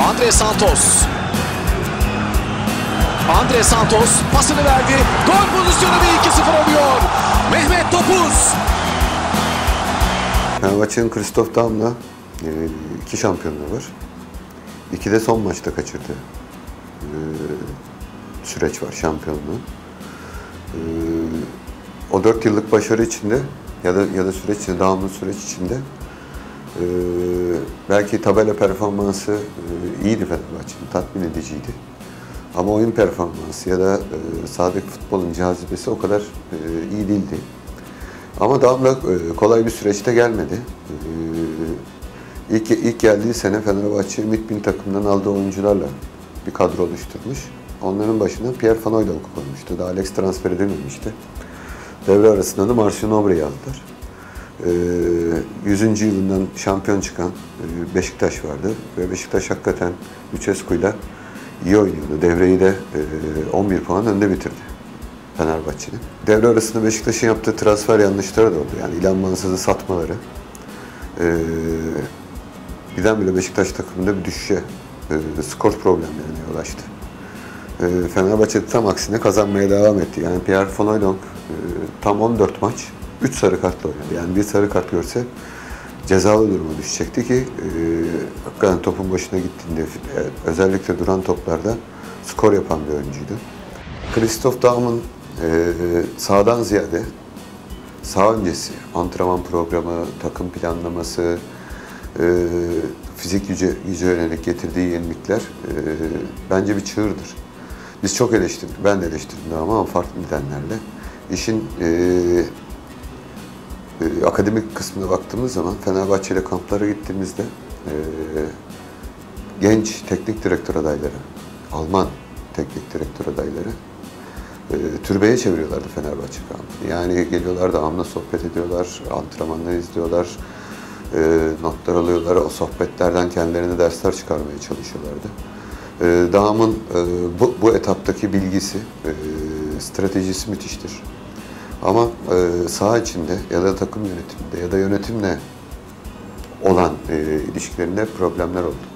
Andre Santos. Andre Santos pasını verdi. Gol pozisyonu ve 2-0 oluyor. Mehmet Topuz. Fenerbahçe'nin Christoph Daum'la e, iki şampiyonluğu var. İki de son maçta kaçırdı. E, süreç var şampiyonluğu. E, o dört yıllık başarı içinde ya da ya da süreç içinde, devamlı süreç içinde belki tabela performansı iyiydi Fenerbahçe'nin, tatmin ediciydi. Ama oyun performansı ya da e, sahadaki futbolun cazibesi o kadar e, iyi değildi. Ama Damla e, kolay bir süreçte gelmedi. E, İlk, ilk geldiği sene Fenerbahçe Ümit Bin takımından aldığı oyuncularla bir kadro oluşturmuş. Onların başına Pierre Van Hooydonk koymuştu. Daha Alex transfer edilmemişti. Devre arasında da Marcin Obre'yi aldılar. E, 100. yılından şampiyon çıkan e, Beşiktaş vardı. Ve Beşiktaş hakikaten Lucescu'yla iyi oynuyordu. Devreyi de e, 11 puan önde bitirdi. Fenerbahçe'nin. Devre arasında Beşiktaş'ın yaptığı transfer yanlışları da oldu. Yani İlhan Mansız'ı satmaları. Ee, birdenbire Beşiktaş takımında bir düşüşe, e, skor problemlerine yol açtı. E, Fenerbahçe tam aksine kazanmaya devam etti. Yani Pierre e, tam 14 maç 3 sarı kartla oynadı. Yani bir sarı kart görse cezalı duruma düşecekti ki e, hakikaten topun başına gittiğinde e, özellikle duran toplarda skor yapan bir oyuncuydu. Christoph Daum'un e, sağdan ziyade sağ öncesi antrenman programı, takım planlaması, e, fizik güce, güce yönelik getirdiği yenilikler bence bir çığırdır. Biz çok eleştirdik, ben de eleştirdim ama farklı nedenlerle. İşin e, akademik kısmına baktığımız zaman Fenerbahçe ile kamplara gittiğimizde e, genç teknik direktör adayları, Alman teknik direktör adayları e, türbeye çeviriyorlardı Fenerbahçe kampını. Yani geliyorlar da amla sohbet ediyorlar, antrenmanları izliyorlar, e, notlar alıyorlar, o sohbetlerden kendilerine dersler çıkarmaya çalışıyorlardı. E, Dağım'ın e, bu, bu etaptaki bilgisi, e, stratejisi müthiştir. Ama e, saha içinde ya da takım yönetiminde ya da yönetimle olan e, ilişkilerinde problemler oldu.